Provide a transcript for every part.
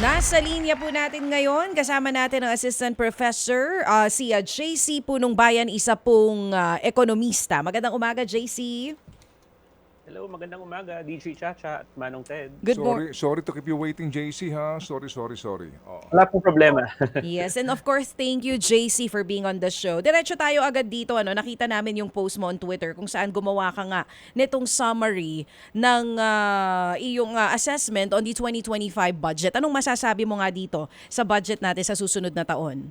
Nasa linya po natin ngayon, kasama natin ang Assistant Professor, ah, si ah, JC Punong Bayan, isa pong ah, ekonomista. Magandang umaga, JC. Hello, magandang umaga, DJ Chacha at Manong Ted. Good morning. sorry, sorry to keep you waiting, JC, ha? Sorry, sorry, sorry. Oh. Wala pong problema. Yes, and of course, thank you, JC, for being on the show. Diretso tayo agad dito. Ano, nakita namin yung post mo on Twitter kung saan gumawa ka nga nitong summary ng ah, iyong ah, assessment on the 2025 budget. Anong masasabi mo nga dito sa budget natin sa susunod na taon?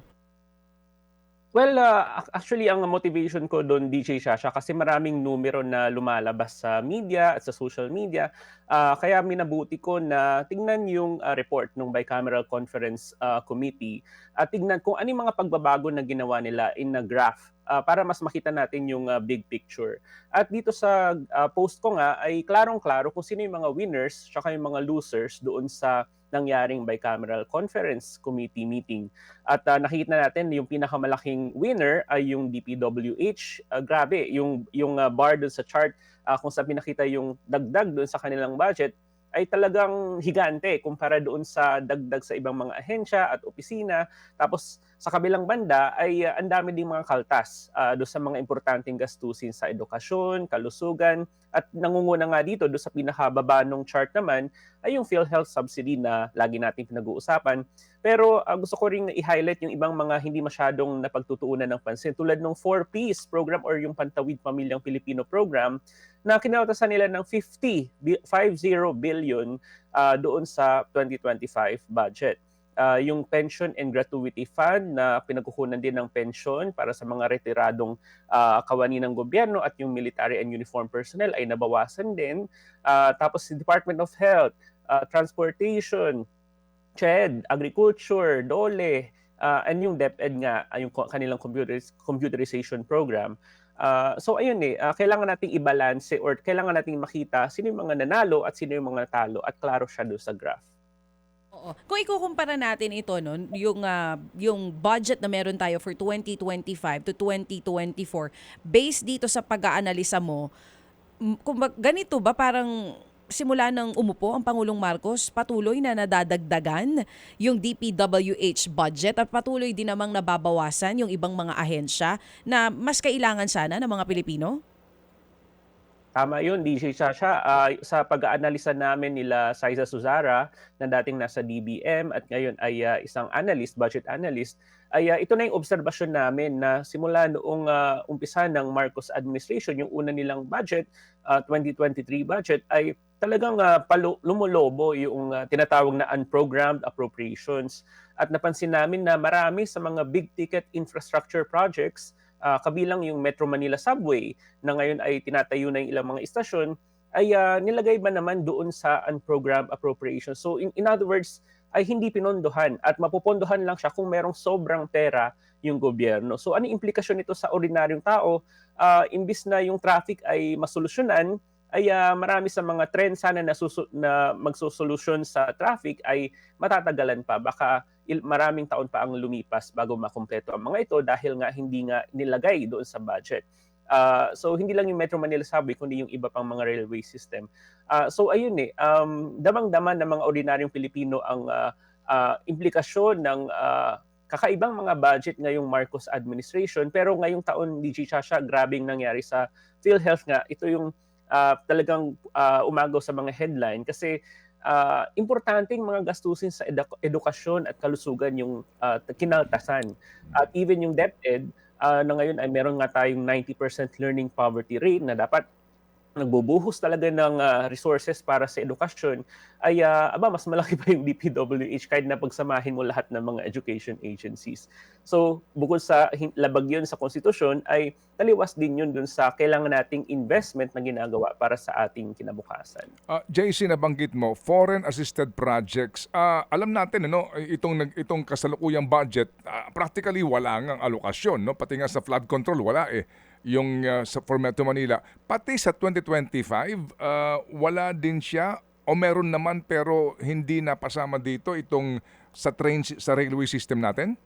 Well, uh, ac- actually, ang motivation ko doon, DJ Chacha, kasi maraming numero na lumalabas sa media at sa social media. Ah, kaya minabuti ko na tingnan yung ah, report ng Bicameral Conference ah, Committee at tingnan kung ano yung mga pagbabago na ginawa nila in a graph ah, para mas makita natin yung ah, big picture. At dito sa ah, post ko nga ay klarong-klaro kung sino yung mga winners at yung mga losers doon sa nangyaring bicameral conference committee meeting. At ah, nakikita natin yung pinakamalaking winner ay yung DPWH. Ah, grabe, yung yung ah, bar doon sa chart ah, kung saan pinakita yung dagdag doon sa kanilang budget ay talagang higante kumpara doon sa dagdag sa ibang mga ahensya at opisina. Tapos sa kabilang banda ay ah, ang dami ding mga kaltas ah, doon sa mga importanteng gastusin sa edukasyon, kalusugan, at nangunguna nga dito doon sa pinakababa ng chart naman ay yung PhilHealth subsidy na lagi natin pinag-uusapan. Pero ah, gusto ko ring i-highlight yung ibang mga hindi masyadong napagtutuunan ng pansin tulad ng 4Ps program or yung Pantawid Pamilyang Pilipino program na kinaltasan nila ng 50, bi- 50 billion ah, doon sa 2025 budget. Ah, yung pension and gratuity fund na pinagkukunan din ng pension para sa mga retiradong ah, kawani ng gobyerno at yung military and uniform personnel ay nabawasan din. Ah, tapos si Department of Health, ah, Transportation, CHED, Agriculture, DOLE, ah, and yung DepEd nga, yung kanilang computeris- computerization program. Ah, so ayun eh, ah, kailangan nating i-balance or kailangan nating makita sino yung mga nanalo at sino yung mga natalo at klaro siya doon sa graph. Oo. Kung ikukumpara natin ito, no, yung, ah, yung budget na meron tayo for 2025 to 2024, based dito sa pag-aanalisa mo, kung ba- ganito ba parang simula nang umupo ang Pangulong Marcos, patuloy na nadadagdagan yung DPWH budget at patuloy din namang nababawasan yung ibang mga ahensya na mas kailangan sana ng mga Pilipino? Tama yun, DJ Chacha. Ah, sa pag-aanalisa namin nila Saiza Suzara na dating nasa DBM at ngayon ay ah, isang analyst, budget analyst, ay ah, ito na yung obserbasyon namin na simula noong ah, umpisa ng Marcos administration, yung una nilang budget, ah, 2023 budget, ay talagang ah, palu- lumulobo yung ah, tinatawag na unprogrammed appropriations. At napansin namin na marami sa mga big ticket infrastructure projects ah, kabilang yung Metro Manila Subway na ngayon ay tinatayo na yung ilang mga istasyon, ay ah, nilagay ba naman doon sa unprogrammed appropriation. So in, in other words, ay hindi pinondohan at mapupondohan lang siya kung merong sobrang pera yung gobyerno. So ano implikasyon nito sa ordinaryong tao? Ah, imbis na yung traffic ay masolusyonan, ay ah, marami sa mga trend sana na, susu- na magsosolusyon sa traffic ay matatagalan pa. Baka il- maraming taon pa ang lumipas bago makumpleto ang mga ito dahil nga hindi nga nilagay doon sa budget. Ah, so hindi lang yung Metro Manila Subway kundi yung iba pang mga railway system. Ah, so ayun eh, um, damang-dama ng mga ordinaryong Pilipino ang ah, ah, implikasyon ng ah, kakaibang mga budget ngayong Marcos administration pero ngayong taon DJ Chacha grabing nangyari sa PhilHealth nga ito yung ah, talagang ah, umagaw sa mga headline kasi ah, importanteng mga gastusin sa edu- edukasyon at kalusugan yung ah, kinaltasan. At even yung DepEd ah, na ngayon ay meron nga tayong 90% learning poverty rate na dapat nagbubuhos talaga ng ah, resources para sa edukasyon ay ah, aba mas malaki pa yung DPWH kahit na pagsamahin mo lahat ng mga education agencies. So bukod sa labag yun sa konstitusyon ay taliwas din yun dun sa kailangan nating investment na ginagawa para sa ating kinabukasan. Ah, JC, nabanggit mo, foreign assisted projects. Ah, alam natin, ano, itong, itong kasalukuyang budget, ah, practically wala nga alokasyon. No? Pati nga sa flood control, wala eh. Yung ah, sa for Metro Manila. Pati sa 2025, ah, wala din siya o meron naman pero hindi napasama dito itong sa train sa railway system natin?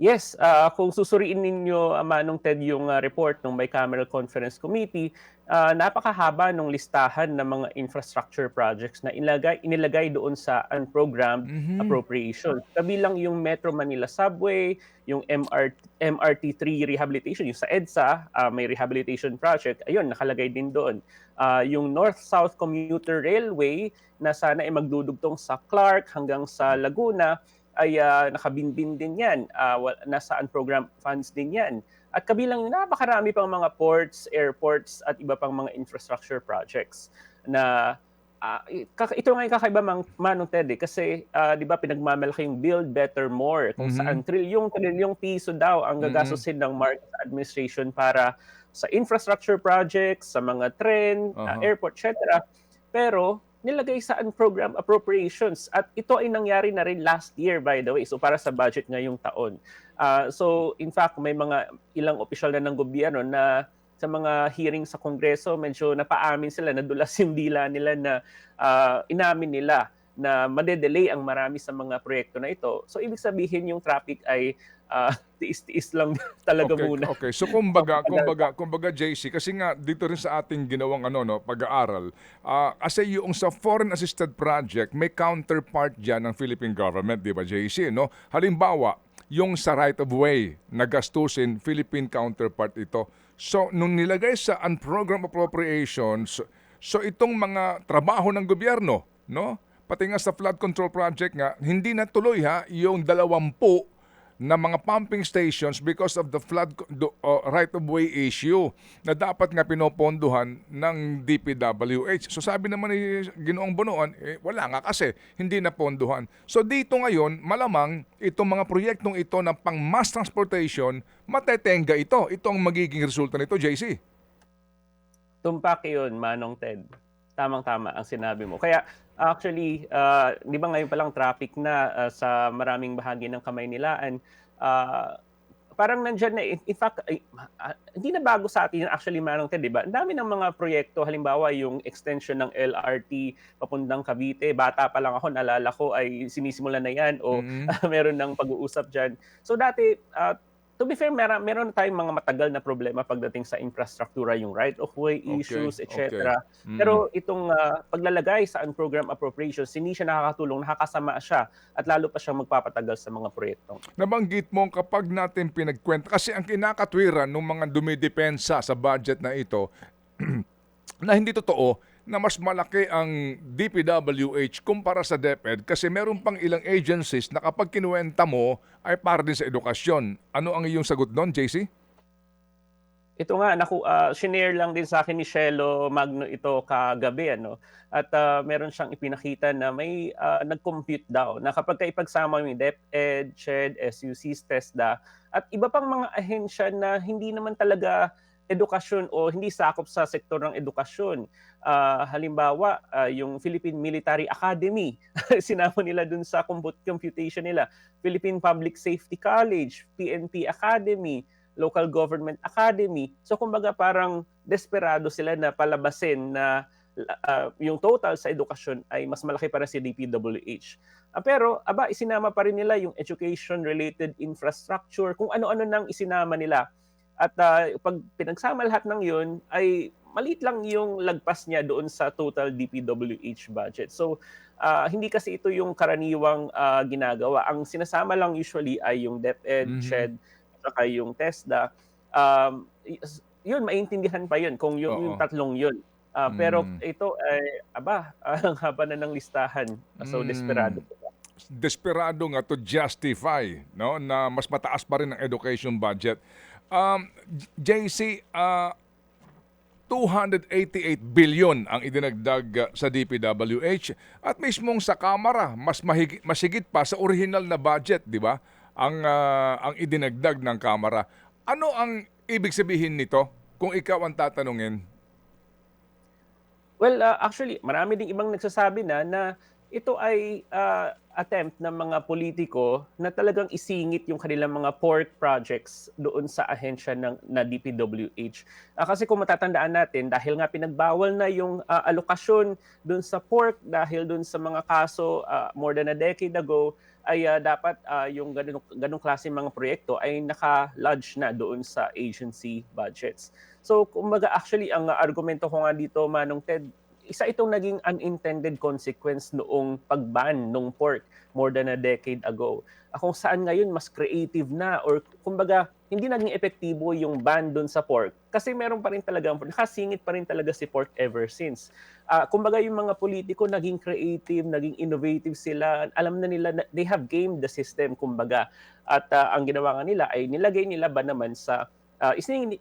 Yes, ah, kung susuriin ninyo, uh, Manong Ted, yung ah, report ng Bicameral Conference Committee, ah, napakahaba ng listahan ng mga infrastructure projects na inilagay, inilagay doon sa unprogrammed Mhm. appropriation. Kabilang yung Metro Manila Subway, yung MR, MRT3 rehabilitation, yung sa EDSA, ah, may rehabilitation project, ayun, nakalagay din doon. Ah, yung North-South Commuter Railway na sana ay magdudugtong sa Clark hanggang sa Laguna, ay ah, nakabinbin din yan. Wa- nasa unprogrammed funds din yan. At kabilang napakarami pang mga ports, airports, at iba pang mga infrastructure projects na kaka- ito nga yung kakaiba mang Manong Ted eh, kasi ah, di ba pinagmamalaki yung build better more kung Mhm. saan trilyong trilyong piso daw ang Mhm. gagastusin ng Marcos administration para sa infrastructure projects, sa mga tren, ah, Aha. airport, etc. Pero nilagay sa unprogrammed appropriations. At ito ay nangyari na rin last year by the way. So para sa budget ngayong taon. Ah, so in fact may mga ilang opisyal na ng gobyerno na sa mga hearing sa kongreso medyo napaamin sila nadulas yung dila nila na ah, inamin nila na madedelay ang marami sa mga proyekto na ito so ibig sabihin yung traffic ay ah, tiis-tiis lang talaga okay, muna Okay, so kumbaga, kumbaga, kumbaga JC, kasi nga dito rin sa ating ginawang ano no, pag-aaral, ah kasi yung sa foreign assisted project, may counterpart diyan ng Philippine government, 'di ba JC, no? Halimbawa, yung sa right of way na gastusin, Philippine counterpart ito. So nung nilagay sa unprogrammed appropriations, so itong mga trabaho ng gobyerno, no? Pati nga sa flood control project nga, hindi natuloy ha yung dalawampu na mga pumping stations because of the flood uh, right-of-way issue na dapat nga pinopondohan ng DPWH. So sabi naman ni Ginoong Bonoan, eh, wala nga kasi hindi napondohan. So dito ngayon, malamang itong mga proyektong ito ng pang mass transportation, matetenga ito. Ito ang magiging resulta nito, JC. tumpak yun, Manong Ted. Tamang-tama ang sinabi mo. Kaya actually, ah, di ba ngayon palang traffic na ah, sa maraming bahagi ng Kamaynilaan, ah, parang nandyan na, in fact, ay, ah, hindi na bago sa atin actually, Manong Ted, di ba? Ang dami ng mga proyekto, halimbawa yung extension ng LRT papundang Cavite, bata pa lang ako, naalala ko ay sinisimulan na yan o Mhm. meron ng pag-uusap dyan. So dati, uh, to be fair, meron, meron tayong mga matagal na problema pagdating sa infrastruktura, yung right-of-way Okay, issues, okay. etc. Mm. Pero itong ah, paglalagay sa unprogrammed appropriations, hindi siya nakakatulong, nakakasama siya, at lalo pa siyang magpapatagal sa mga proyektong. Nabanggit mo kapag natin pinagkwenta, kasi ang kinakatwiran ng mga dumidepensa sa budget na ito, na hindi totoo na mas malaki ang DPWH kumpara sa DepEd kasi meron pang ilang agencies na kapag kinuwenta mo ay para din sa edukasyon. Ano ang iyong sagot doon, JC? Ito nga, naku, ah, shinare lang din sa akin ni Shelo Magno ito kagabi. Ano? At ah, meron siyang ipinakita na may ah, nag-compute daw na kapag ka ipagsama mo yung DepEd, SHED, SUCs, TESDA, at iba pang mga ahensya na hindi naman talaga edukasyon o hindi sakop sa sektor ng edukasyon. Ah, halimbawa, ah, yung Philippine Military Academy, sinama nila dun sa comput- computation nila. Philippine Public Safety College, PNP Academy, Local Government Academy. So kumbaga parang desperado sila na palabasin na ah, yung total sa edukasyon ay mas malaki para si DPWH. Ah, pero aba isinama pa rin nila yung education related infrastructure kung ano-ano nang isinama nila. At ah, pag pinagsama lahat ng yun ay maliit lang yung lagpas niya doon sa total DPWH budget. So ah, hindi kasi ito yung karaniwang ah, ginagawa. Ang sinasama lang usually ay yung DepEd, Mhm. SHED, saka yung TESDA, um, yun, maintindihan pa yun kung yung, Oo. yung tatlong yun. Ah, Pero Mm. ito, ay, aba, ang haba na ng listahan. So, Mm. desperado. Desperado nga to justify no na mas mataas pa rin ang education budget. Um, JC, uh, 288 billion ang idinagdag uh, sa DPWH at mismong sa Kamara mas mahigit, masigit pa sa original na budget, di ba? Ang uh, ang idinagdag ng Kamara. Ano ang ibig sabihin nito kung ikaw ang tatanungin? Well, ah, actually, marami ding ibang nagsasabi na na ito ay ah, attempt ng mga politiko na talagang isingit yung kanilang mga pork projects doon sa ahensya ng na DPWH. Ah, kasi kung matatandaan natin dahil nga pinagbawal na yung ah, alokasyon doon sa pork dahil doon sa mga kaso ah, more than a decade ago ay ah, dapat ah, yung ganung ganung klase mga proyekto ay naka-lodge na doon sa agency budgets. So kumbaga actually ang argumento ko nga dito Manong Ted isa itong naging unintended consequence noong pagban ng pork more than a decade ago. Ah, Kung saan ngayon mas creative na or kumbaga hindi naging epektibo yung ban doon sa pork kasi meron pa rin talaga nakasingit pa rin talaga si pork ever since. Ah, kumbaga yung mga politiko naging creative, naging innovative sila. Alam na nila na they have gamed the system kumbaga. At ah, ang ginawa nga nila ay nilagay nila ba naman sa ah, isiningit,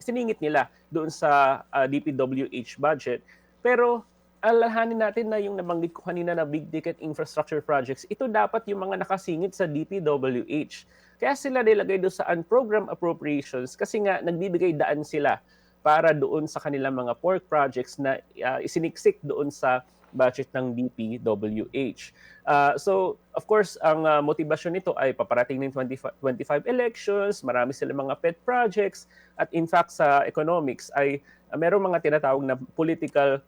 siningit nila doon sa ah, DPWH budget pero alalahanin natin na yung nabanggit ko kanina na big ticket infrastructure projects, ito dapat yung mga nakasingit sa DPWH. Kaya sila nilagay doon sa unprogrammed appropriations kasi nga nagbibigay daan sila para doon sa kanilang mga pork projects na uh, isiniksik doon sa budget ng DPWH. Uh, so, of course, ang uh, motibasyon nito ay paparating ng 25, 25 elections, marami silang mga pet projects, at in fact sa economics ay uh, merong mga tinatawag na political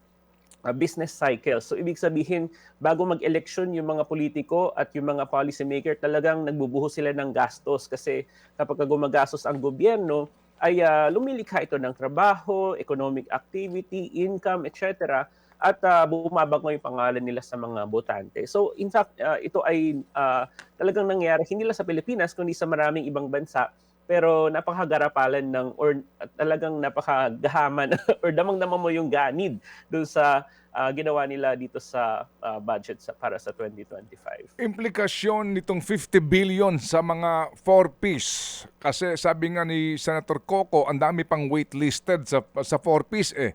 uh, business cycle. So ibig sabihin, bago mag-election yung mga politiko at yung mga policymaker talagang nagbubuhos sila ng gastos kasi kapag gumagastos ang gobyerno, ay uh, lumilikha ito ng trabaho, economic activity, income, etc. At uh, bumabango yung pangalan nila sa mga botante. So in fact, uh, ito ay uh, talagang nangyari hindi lang sa Pilipinas kundi sa maraming ibang bansa pero napakagarapalan ng or talagang napakagahaman or damang-dama mo yung ganid doon sa uh, ginawa nila dito sa uh, budget sa, para sa 2025. Implikasyon nitong 50 billion sa mga 4-piece. Kasi sabi nga ni Senator Coco, ang dami pang waitlisted sa, sa 4-piece eh.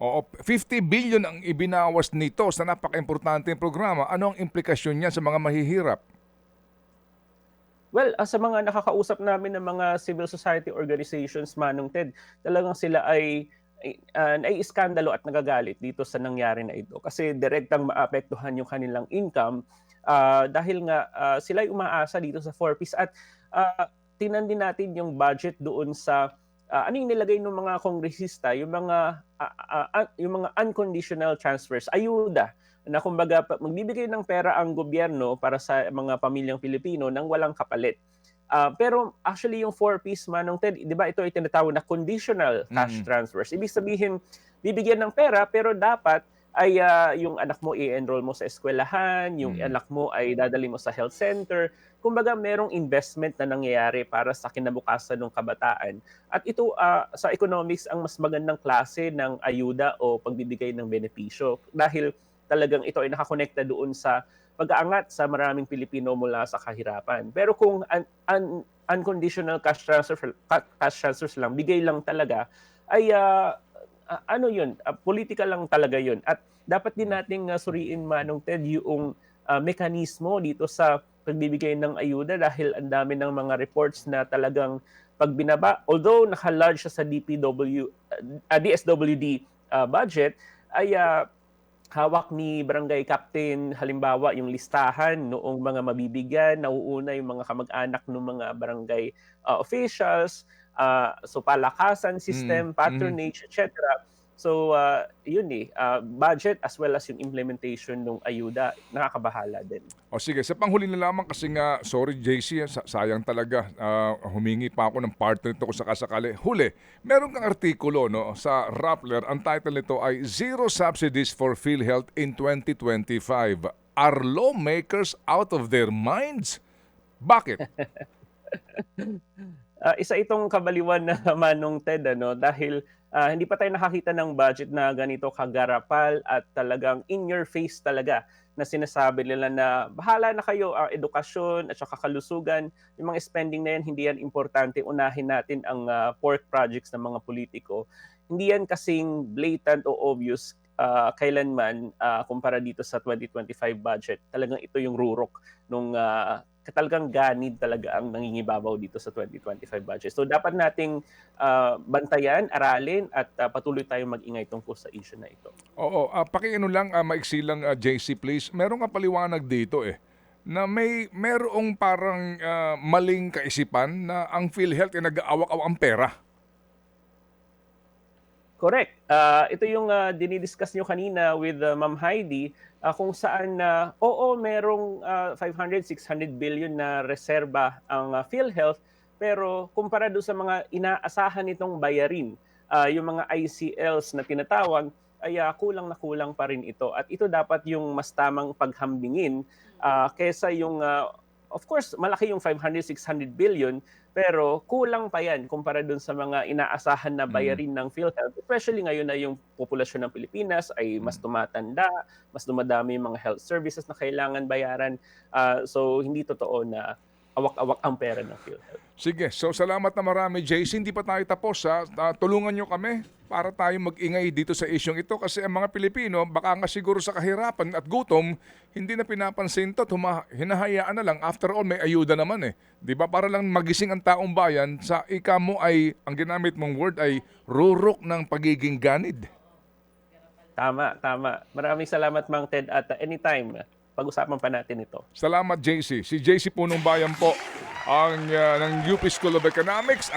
Oo, 50 billion ang ibinawas nito sa napaka-importanteng programa. Ano ang implikasyon niya sa mga mahihirap? Well, uh, sa mga nakakausap namin ng mga civil society organizations, Manong Ted, talagang sila ay uh, nai-iskandalo at nagagalit dito sa nangyari na ito. Kasi direktang maapektuhan yung kanilang income uh, dahil nga uh, sila ay umaasa dito sa 4-piece. At uh, tinan din natin yung budget doon sa uh, ano yung nilagay ng mga kongresista, yung mga uh, uh, yung mga unconditional transfers, ayuda na kumbaga magbibigay ng pera ang gobyerno para sa mga pamilyang Pilipino nang walang kapalit. Uh, pero actually yung four-piece manong Ted, di ba ito ay tinatawag na conditional cash Mm. transfers. Ibig sabihin, bibigyan ng pera pero dapat ay uh, yung anak mo i-enroll mo sa eskwelahan, yung Mm. anak mo ay dadali mo sa health center. Kumbaga merong investment na nangyayari para sa kinabukasan ng kabataan. At ito uh, sa economics ang mas magandang klase ng ayuda o pagbibigay ng benepisyo dahil talagang ito ay nakakonekta doon sa pag-aangat sa maraming Pilipino mula sa kahirapan. Pero kung un- un- unconditional cash transfer ca- cash transfers lang, bigay lang talaga ay ah, ah, ano 'yun, ah, political lang talaga 'yun. At dapat din nating ah, suriin manong Ted yung ah, mekanismo dito sa pagbibigay ng ayuda dahil ang dami ng mga reports na talagang pag binaba, although naka-large siya sa DPW, ah, DSWD ah, budget, ay ah, hawak ni barangay captain halimbawa yung listahan noong mga mabibigyan nauuna yung mga kamag-anak ng mga barangay uh, officials uh, so palakasan system Mm, patronage etc so uh, yun eh uh, budget as well as yung implementation ng ayuda nakakabahala din O sige, sa panghuli na lamang kasi nga, sorry JC, sa- sayang talaga, ah, humingi pa ako ng partner nito kung sakasakali. Huli, meron kang artikulo no, sa Rappler, ang title nito ay Zero Subsidies for PhilHealth in 2025. Are lawmakers out of their minds? Bakit? Ah, isa itong kabaliwan na manong Ted ano dahil ah, hindi pa tayo nakakita ng budget na ganito kagarapal at talagang in your face talaga na sinasabi nila na bahala na kayo ang edukasyon at saka kalusugan. Yung mga spending na yan hindi yan importante. Unahin natin ang ah, pork projects ng mga politiko. Hindi yan kasing blatant o obvious ah, kailanman ah, kumpara dito sa 2025 budget. Talagang ito yung rurok nung ah, talagang ganid talaga ang nangingibabaw dito sa 2025 budget. So dapat nating ah, bantayan, aralin at ah, patuloy tayong mag-ingay tungkol sa issue na ito. Oo, uh, pakiano lang, uh, maiksi lang, ah, JC please. Meron ka paliwanag dito eh, na may merong parang ah, maling kaisipan na ang PhilHealth ay nag-aawak-awak ang pera. Correct. Ah, ito yung uh, dinidiscuss nyo kanina with ah, Ma'am Heidi ah, kung saan na oo merong ah, 500 600 billion na reserba ang ah, PhilHealth. Pero kumpara doon sa mga inaasahan nitong bayarin ah, yung mga ICLs na tinatawag ay ah, kulang na kulang pa rin ito. At ito dapat yung mas tamang paghambingin ah, kesa yung ah, of course malaki yung 500 600 billion pero kulang pa yan kumpara dun sa mga inaasahan na bayarin ng PhilHealth. Especially ngayon na yung populasyon ng Pilipinas ay mas tumatanda, mas dumadami yung mga health services na kailangan bayaran. Ah, so hindi totoo na awak-awak ang pera ng PhilHealth. Sige, so salamat na marami, JC. Hindi pa tayo tapos ha. Tulungan nyo kami para tayo mag-ingay dito sa isyong ito kasi ang mga Pilipino baka nga siguro sa kahirapan at gutom hindi na pinapansin to at huma- hinahayaan na lang after all may ayuda naman eh 'di ba para lang magising ang taong bayan sa ika mo ay ang ginamit mong word ay rurok ng pagiging ganid Tama, tama. Maraming salamat Mang Ted at anytime pag-usapan pa natin ito. Salamat JC. Si JC Punong Bayan po ang ah, ng UP School of Economics